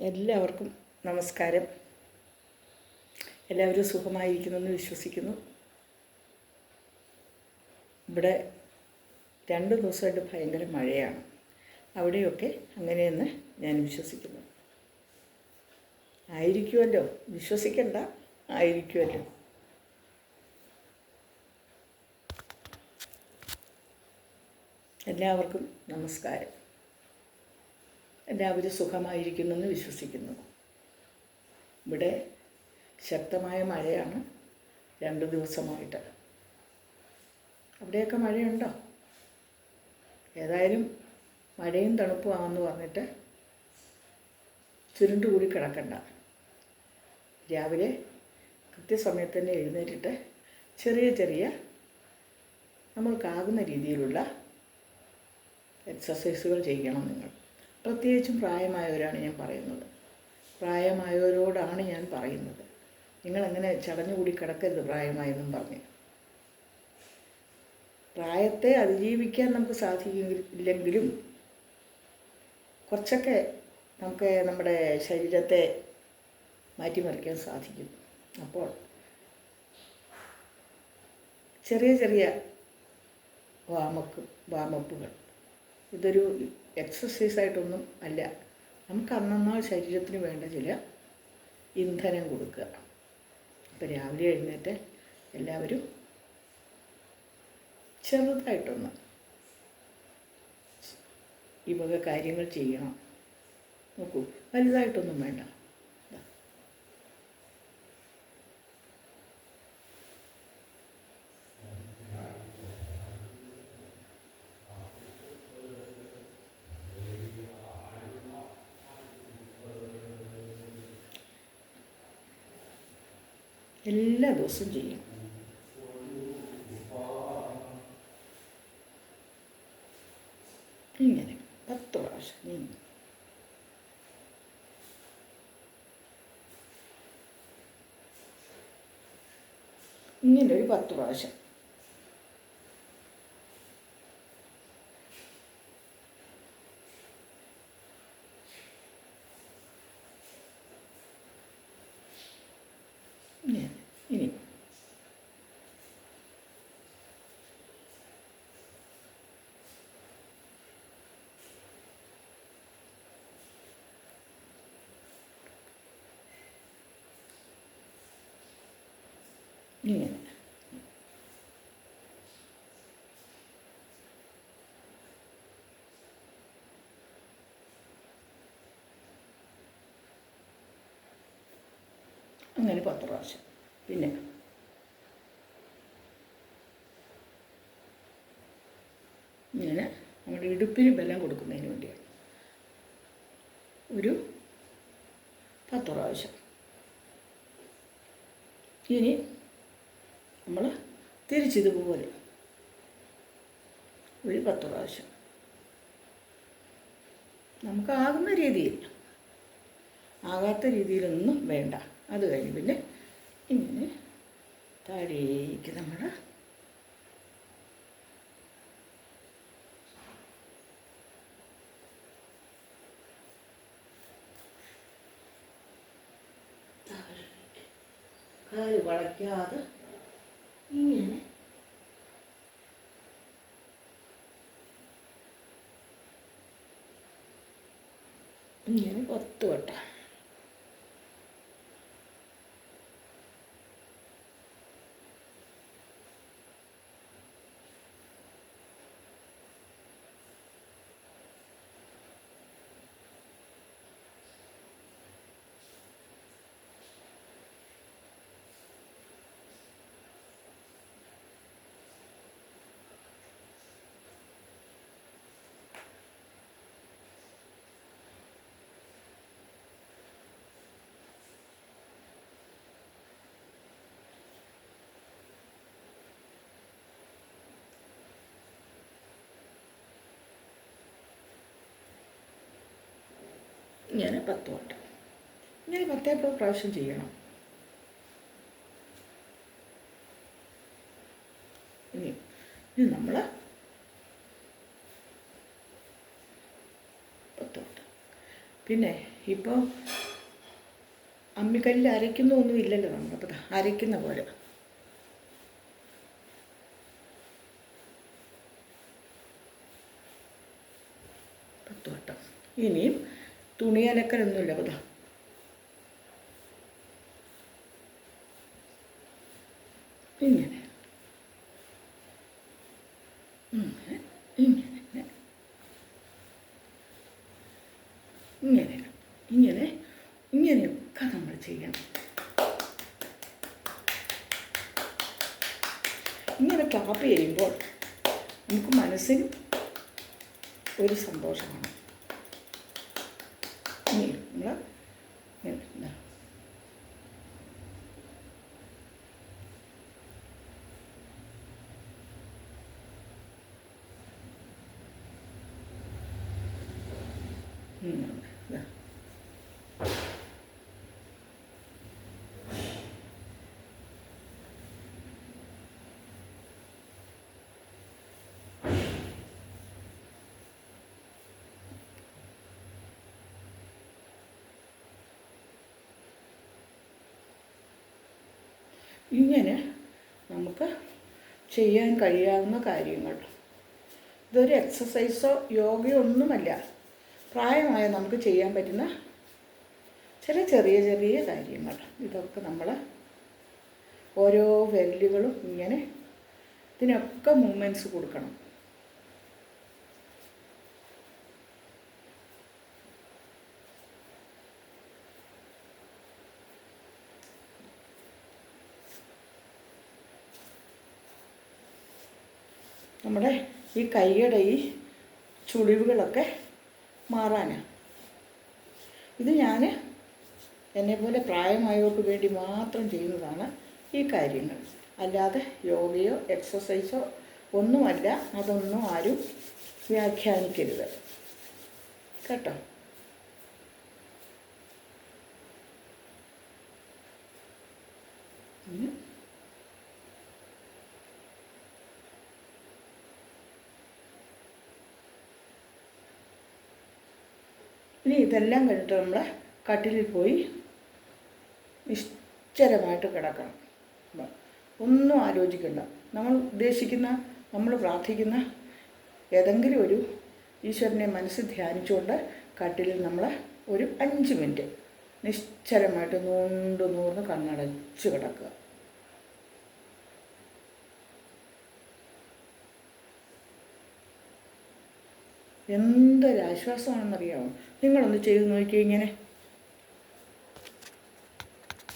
എല്ലാവർക്കും നമസ്കാരം. എല്ലാവരും സുഖമായിരിക്കുന്നെന്ന് വിശ്വസിക്കുന്നു. ഇവിടെ രണ്ട് ദിവസമായിട്ട് ഭയങ്കര മഴയാണ്. അവിടെയൊക്കെ അങ്ങനെയെന്ന് ഞാൻ വിശ്വസിക്കുന്നു. ആയിരിക്കുമല്ലോ വിശ്വസിക്കണ്ട. ആയിരിക്കുമല്ലോ എല്ലാവർക്കും നമസ്കാരം. എല്ലാവരും സുഖമായിരിക്കുന്നെന്ന് വിശ്വസിക്കുന്നു. ഇവിടെ ശക്തമായ മഴയാണ് രണ്ട് ദിവസമായിട്ട്. അവിടെയൊക്കെ മഴയുണ്ടോ? ഏതായാലും മഴയും തണുപ്പുമാണെന്ന് പറഞ്ഞിട്ട് ചുരുണ്ടുകൂടി കിടക്കണ്ട. രാവിലെ കൃത്യസമയത്ത് തന്നെ എഴുന്നേറ്റിട്ട് ചെറിയ ചെറിയ നമ്മൾക്കാകുന്ന രീതിയിലുള്ള എക്സസൈസുകൾ ചെയ്യണം നിങ്ങൾ. പ്രത്യേകിച്ചും പ്രായമായവരാണ് ഞാൻ പറയുന്നത്. പ്രായമായവരോടാണ് ഞാൻ പറയുന്നത്. നിങ്ങളങ്ങനെ ചടഞ്ഞുകൂടി കിടക്കരുത് പ്രായമായെന്നും പറഞ്ഞ്. പ്രായത്തെ അതിജീവിക്കാൻ നമുക്ക് സാധിക്കില്ലെങ്കിലും കുറച്ചൊക്കെ നമുക്ക് നമ്മുടെ ശരീരത്തെ മാറ്റിമറിക്കാൻ സാധിക്കും. അപ്പോൾ ചെറിയ ചെറിയ വാമക്ക് വാമപ്പുകൾ ഇതൊരു എക്സസൈസ് ആയിട്ടൊന്നും അല്ല. നമുക്ക് അന്നന്നാൾ ശരീരത്തിന് വേണ്ട ചില ഇന്ധനം കൊടുക്കുക. അപ്പോൾ രാവിലെ എഴുന്നേറ്റ് എല്ലാവരും ചെറുതായിട്ടൊന്ന് ഈ വക കാര്യങ്ങൾ ചെയ്യണം. നോക്കൂ വലുതായിട്ടൊന്നും വേണ്ട. എല്ലാ ദിവസവും ചെയ്യും. ഇങ്ങനെ പത്ത് പ്രാവശ്യം നീങ്ങും ഇങ്ങനെ ഒരു പത്ത് പ്രാവശ്യം ഇങ്ങനെ ഇനി ഇങ്ങനെ. അങ്ങനെ പത്ത് പ്രാവശ്യം. പിന്നെ ഇങ്ങനെ നമ്മുടെ ഇടുപ്പിന് ബലം കൊടുക്കുന്നതിന് വേണ്ടിയാണ്. ഒരു പത്ത് പ്രാവശ്യം. ഇനി നമ്മൾ തിരിച്ചിതുപോലെ. ഒരു പത്ത് പ്രാവശ്യം. നമുക്കാകുന്ന രീതിയിൽ. ആകാത്ത രീതിയിലൊന്നും വേണ്ട. അത് കഴിഞ്ഞ് പിന്നെ ഇങ്ങനെ താഴേക്ക് നമ്മൾ കാൽ വളയ്ക്കാതെ ഇങ്ങനെ. ഇങ്ങനെ പത്ത് വട്ടം ഇങ്ങനെ പത്ത് വട്ടം. ഇങ്ങനെ പത്തേ പത്ത് പ്രാവശ്യം ചെയ്യണം. ഇനി നമ്മൾ പത്ത് വട്ടം. പിന്നെ ഇപ്പോൾ അമ്മിക്കല്ലിൽ അരയ്ക്കുന്നൊന്നും ഇല്ലല്ലോ നമ്മൾ അപ്പോൾ അരയ്ക്കുന്ന പോലെ. പത്ത് ഇനിയും തുണി അലക്കലൊന്നുമില്ല പതാ. ഇങ്ങനെ. ഇങ്ങനെ ഇങ്ങനെ ഇങ്ങനെ. ഇങ്ങനെ ഇങ്ങനെയൊക്കെ നമ്മൾ ചെയ്യണം. ഇങ്ങനെ ക്ലാപ്പ് ചെയ്യുമ്പോൾ നമുക്ക് മനസ്സിന് ഒരു സന്തോഷമാണ് ഇനി നമ്മൾ ഇങ്ങനെ ഇതാ. ഇങ്ങനെ നമുക്ക് ചെയ്യാൻ കഴിയാവുന്ന കാര്യങ്ങൾ. ഇതൊരു എക്സസൈസോ യോഗയോ ഒന്നുമല്ല. പ്രായമായ നമുക്ക് ചെയ്യാൻ പറ്റുന്ന ചില ചെറിയ ചെറിയ കാര്യങ്ങൾ. ഇതൊക്കെ നമ്മൾ ഓരോ വെല്ലുകളും ഇങ്ങനെ ഇതിനൊക്കെ മൂമെന്റ്സ് കൊടുക്കണം. നമ്മുടെ ഈ കൈയുടെ ഈ ചുളിവുകളൊക്കെ മാറാനാണ് ഇത് ഞാൻ എന്നെപ്പോലെ പ്രായമായവർക്ക് വേണ്ടി മാത്രം ചെയ്യുന്നതാണ് ഈ കാര്യങ്ങൾ. അല്ലാതെ യോഗയോ എക്സസൈസോ ഒന്നുമല്ല അതൊന്നും ആരും വ്യാഖ്യാനിക്കരുത്. കേട്ടോ? ഉം. ഇനി ഇതെല്ലാം കഴിഞ്ഞിട്ട് നമ്മൾ കട്ടിലിൽ പോയി നിശ്ചലമായിട്ട് കിടക്കണം. ഒന്നും ആലോചിക്കണ്ട. നമ്മൾ ഉദ്ദേശിക്കുന്ന നമ്മൾ പ്രാർത്ഥിക്കുന്ന ഏതെങ്കിലും ഒരു ഈശ്വരനെ മനസ്സിൽ ധ്യാനിച്ചുകൊണ്ട് കട്ടിലിൽ നമ്മൾ ഒരു അഞ്ച് മിനിറ്റ് നിശ്ചലമായിട്ട് നൂണ്ട് നൂർന്ന് കണ്ണടച്ച് കിടക്കുക. എന്തൊരാശ്വാസമാണെന്നറിയാമോ നിങ്ങളൊന്ന് ചെയ്ത് നോക്കിയേ ഇങ്ങനെ.